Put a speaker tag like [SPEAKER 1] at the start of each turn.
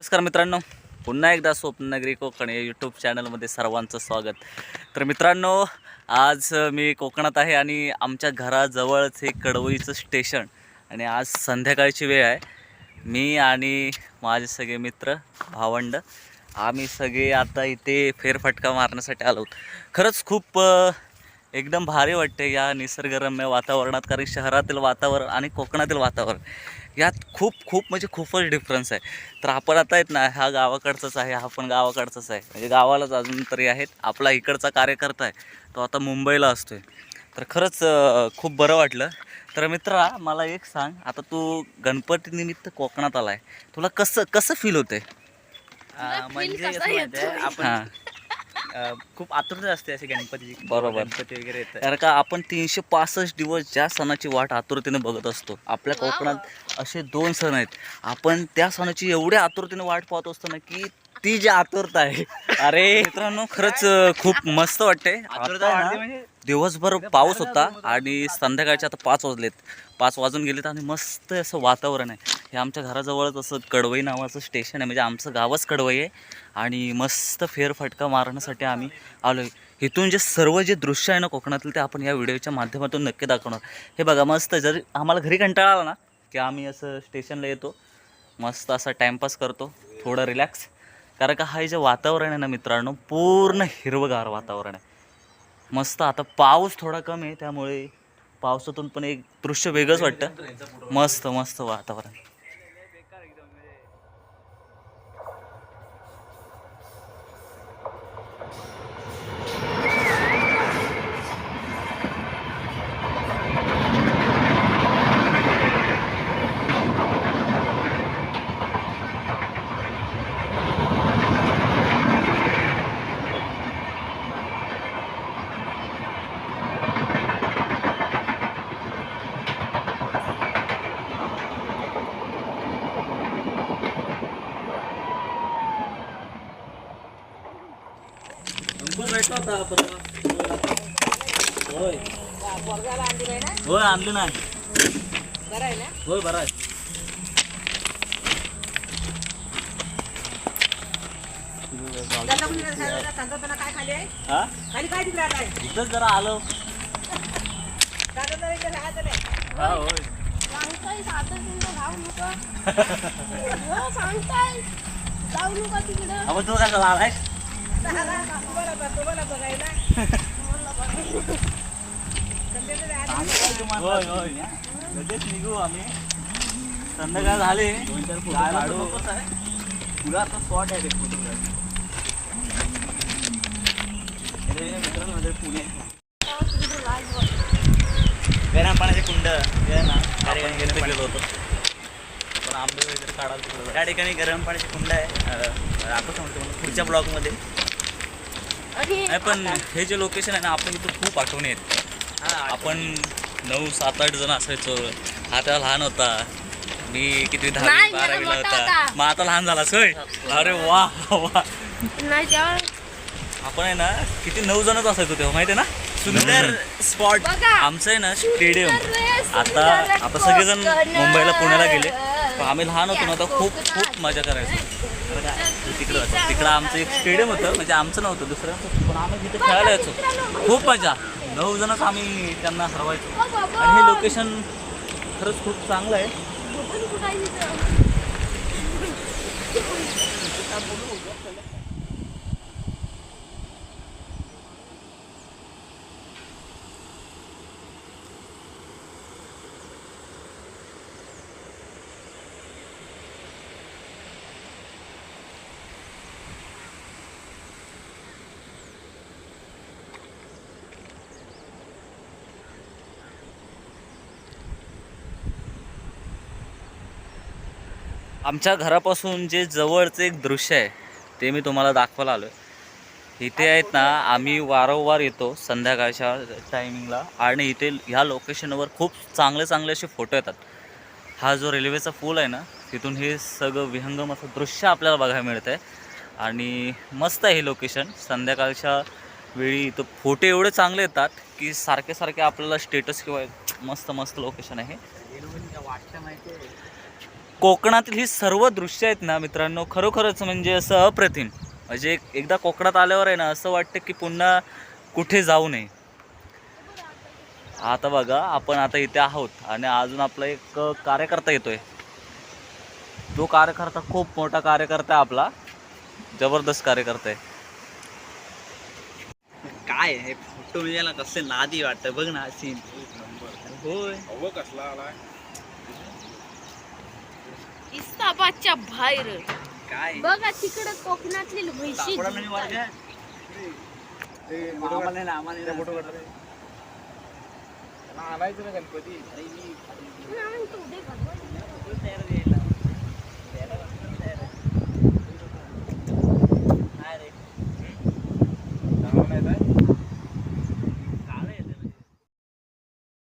[SPEAKER 1] नमस्कार मित्रांनो पुन्हा एकदा स्वप्ननगरी कोकण या यूट्यूब चॅनलमध्ये सर्वांचं स्वागत. तर मित्रांनो आज मी कोकणात आहे आणि आमच्या घराजवळच हे कडवईचं स्टेशन आणि आज संध्याकाळची वेळ आहे. मी आणि माझे सगळे मित्र भावंड आम्ही सगळे आता इथे फेरफटका मारण्यासाठी आलो आहोत. खरंच खूप एकदम भारी वाटते या निसर्गरम्य वातावरणात कारण शहरातील वातावरण आणि कोकणातील वातावरण यात खूप खूप म्हणजे खूपच डिफरन्स आहे. तर आपण आता आहेत ना हा गावाकडचाच आहे हा पण गावाकडचाच आहे. म्हणजे गावालाच अजून तरी आहेत आपला इकडचा कार्यकर्ता आहे तो आता मुंबईला असतो आहे तर खरंच खूप बरं वाटलं. तर मित्रा मला एक सांग आता तू गणपतीनिमित्त कोकणात आला आहे तुला कसं कसं फील होतंय?
[SPEAKER 2] अं, म्हणजे आपण
[SPEAKER 1] हां.
[SPEAKER 2] अं, खूप आतुरता असते असे गणपती
[SPEAKER 1] बरोबर.
[SPEAKER 2] गणपती वगैरे येतात.
[SPEAKER 1] कारण का आपण तीनशे पासष्ट दिवस ज्या सणाची वाट आतुरतेने बघत असतो आपल्या कोकणात असे दोन सण आहेत. आपण त्या सणाची एवढ्या आतुरतेने वाट पाहत असतो ना की ती जी आतुरता आहे. अरे मित्रांनो खरंच खूप मस्त वाटते आता ना,
[SPEAKER 2] म्हणजे?
[SPEAKER 1] दिवसभर पाऊस होता आणि संध्याकाळचे आता पाच वाजलेत. पाच वाजून गेलेत आणि मस्त असं वातावरण आहे. हे आमच्या घराजवळच असं कडवई नावाचं स्टेशन आहे. म्हणजे आमचं गावच कडवई आहे. आणि मस्त फेरफटका मारण्यासाठी आम्ही आलो आहे इथून जे सर्व जे दृश्य आहे ना कोकणातलं ते आपण या व्हिडिओच्या माध्यमातून नक्की दाखवणार. हे बघा मस्त. जर आम्हाला घरी कंटाळा आला ना की आम्ही असं स्टेशनला येतो मस्त असा टाईमपास करतो थोडं रिलॅक्स कारण का हा हे जे वातावरण आहे ना मित्रांनो पूर्ण हिरवगार वातावरण आहे. मस्त आता पाऊस थोडा कमी आहे त्यामुळे पावसातून पण एक दृश्य वेगळंच वाटतं. मस्त मस्त वातावरण. होय होय आणली नाही. होय बरं आहे. हा? इथंच जरा आलो. हा होय.
[SPEAKER 3] सांगताय. तुमचं जाऊ नका सांगताय. जाऊ नका तिकडं.
[SPEAKER 1] आपण तू आलाय होय होय लगेच निघू आम्ही संध्याकाळ झाले जायला तर आहे. आता स्पॉट आहे ते फोटोग्राफी मित्रांनो पुणे
[SPEAKER 2] गरम पाण्याचे कुंड
[SPEAKER 1] हे ना आपण गेलो होतो पण आंबे वगैरे काढायला तिकडे
[SPEAKER 2] त्या ठिकाणी गरम पाण्याचे कुंड आहे अं, आपण सांगतो मला पुढच्या
[SPEAKER 3] ब्लॉकमध्ये
[SPEAKER 1] नाही पण हे जे लोकेशन आहे ना आपण इथं खूप आठवणी आहेत. आपण नऊ सात आठ जण असायचो. हा तेव्हा लहान होता. मी किती दहावी बारावीला होता. मग आता लहान झालास होय? अरे वा वा. आपण आहे ना किती नऊ जणच असायचो तेव्हा माहिती आहे ना? सुंदर स्पॉट. आमचं आहे ना स्टेडियम आता आता सगळेजण. मुंबईला पुण्याला गेले. पण आम्ही लहान होतो ना तर खूप खूप मजा करायचो. बरं का? तिकडं होतं. तिकडं आमचं एक स्टेडियम होतं म्हणजे आमचं नव्हतं दुसऱ्यांचं पण आम्ही तिथे खेळायला यायचो खूप मजा. नऊ जणच आम्ही त्यांना हरवायचो. आणि हे लोकेशन खरंच खूप चांगलं आहे.
[SPEAKER 3] बोलू
[SPEAKER 1] आमच्या घरापासून जे जवळचं एक दृश्य आहे ते मी तुम्हाला दाखवायला आलो आहे इथे आहेत ना आम्ही वारंवार येतो संध्याकाळच्या टायमिंगला आणि इथे ह्या लोकेशनवर खूप चांगले चांगले असे फोटो येतात. हा जो रेल्वेचा पूल आहे ना तिथून हे सगळं विहंगम असं दृश्य आपल्याला बघायला मिळतं आहे आणि मस्त आहे हे लोकेशन संध्याकाळच्या वेळी इथं फोटो एवढे चांगले येतात की सारखे सारखे आपल्याला स्टेटस किंवा मस्त मस्त लोकेशन आहे
[SPEAKER 2] वाटतं माहिती आहे
[SPEAKER 1] कोकणातील ही सर्व दृश्य आहेत ना मित्रांनो खरोखरच म्हणजे असं अप्रतिम. म्हणजे एक- एकदा कोकणात आल्यावर आहे ना असं वाटतं की पुन्हा कुठे जाऊ नये. आता बघा आपण आता इथे आहोत आणि अजून आपला एक कार्यकर्ता येतोय. तो कार्यकर्ता खूप मोठा कार्यकर्ता आहे आपला. जबरदस्त कार्यकर्ता आहे.
[SPEAKER 2] काय आहे फोटो म्हणजे ना कसं नादी वाटतं बघ ना सीन होय.
[SPEAKER 3] इस्ताबादच्या बाहेर
[SPEAKER 2] काय
[SPEAKER 3] बघा तिकडं कोकणातली म्हैशी
[SPEAKER 2] सापडा नाही
[SPEAKER 3] दिसतात.
[SPEAKER 2] वाटतं. आम्हाला नाही ना, आम्हाला नाही ना.
[SPEAKER 3] पण आम्ही तो उद्या घालू.